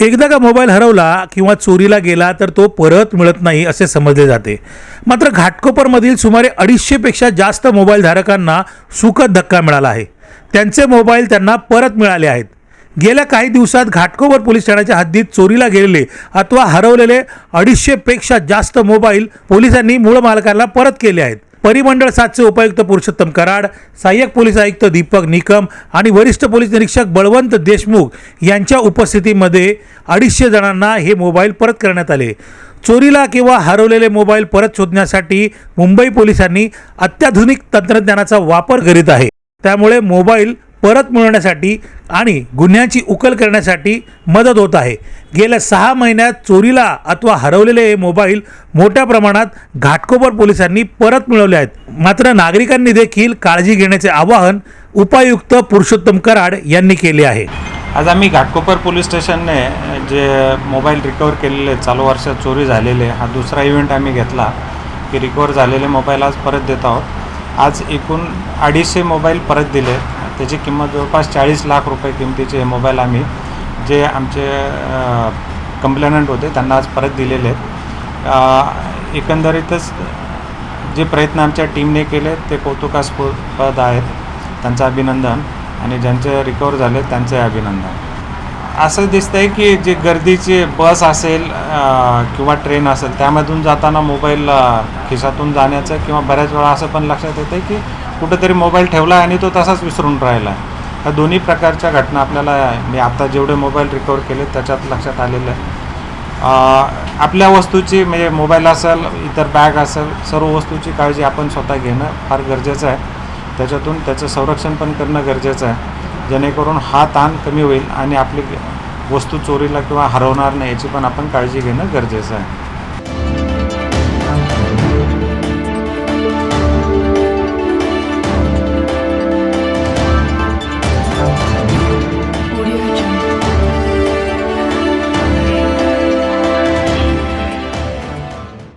एकदा का मोबाईल हरवला किंवा चोरीला गेला तर तो परत मिळत नाही असे समजले जाते. मात्र घाटकोपरमधील सुमारे अडीचशेपेक्षा जास्त मोबाईल धारकांना सुखद धक्का मिळाला आहे. त्यांचे मोबाईल त्यांना परत मिळाले आहेत. गेल्या काही दिवसात घाटकोपर पोलीस ठाण्याच्या हद्दीत चोरीला गेलेले अथवा हरवलेले अडीचशेपेक्षा जास्त मोबाईल पोलिसांनी मूळ मालकाला परत केले आहेत. परिमंडळ सातचे उपायुक्त पुरुषोत्तम कराड सहाय्यक पोलीस आयुक्त दीपक निकम आणि वरिष्ठ पोलीस निरीक्षक बळवंत देशमुख यांच्या उपस्थितीमध्ये अडीचशे जणांना हे मोबाईल परत करण्यात आले. चोरीला किंवा हरवलेले मोबाईल परत शोधण्यासाठी मुंबई पोलिसांनी अत्याधुनिक तंत्रज्ञानाचा वापर करीत आहे. त्यामुळे मोबाईल परत मिळवण्यासाठी आणि गुन्ह्यांची उकल करण्यासाठी मदत होत आहे. गेल्या सहा महिन्यात चोरीला अथवा हरवलेले हे मोबाईल मोठ्या प्रमाणात घाटकोपर पोलिसांनी परत मिळवले आहेत. मात्र नागरिकांनी देखील काळजी घेण्याचे आवाहन उपायुक्त पुरुषोत्तम कराड यांनी केले आहे. आज आम्ही घाटकोपर पोलीस स्टेशनने जे मोबाईल रिकवर केलेले चालू वर्षात चोरी झालेले हा दुसरा इव्हेंट आम्ही घेतला. की रिकवर झालेले मोबाईल आज परत देत आहोत. आज एकूण अडीचशे मोबाईल परत दिले. त्याची किंमत जवळपास चाळीस लाख रुपये किमतीचे हे मोबाईल आम्ही जे आमचे कंप्लेनंट होते त्यांना आज परत दिलेले आहेत. एकंदरीतच जे प्रयत्न आमच्या टीमने केले ते कौतुकास्पद आहेत. त्यांचं अभिनंदन आणि ज्यांचे रिकवर झाले त्यांचे अभिनंदन. असं दिसतंय की जे गर्दीची बस असेल किंवा ट्रेन असेल त्यामधून जाताना मोबाईल खिशातून जाण्याचं किंवा बऱ्याच वेळा असं पण लक्षात येतं की कुठंतरी मोबाईल ठेवला आणि तो तसाच विसरून राहिला. ह्या दोन्ही प्रकारच्या घटना आपल्याला मी आता जेवढे मोबाईल रिकवर केले त्याच्यात लक्षात आलेलं आहे. आपल्या वस्तूची म्हणजे मोबाईल असेल इतर बॅग असेल सर्व वस्तूची काळजी आपण स्वतः घेणं फार गरजेचं आहे. त्याच्यातून त्याचं संरक्षण पण करणं गरजेचं आहे. जेणेकरून हा ताण कमी होईल आणि आपली वस्तू चोरीला किंवा हरवणार नाही याची पण आपण काळजी घेणं गरजेचं आहे.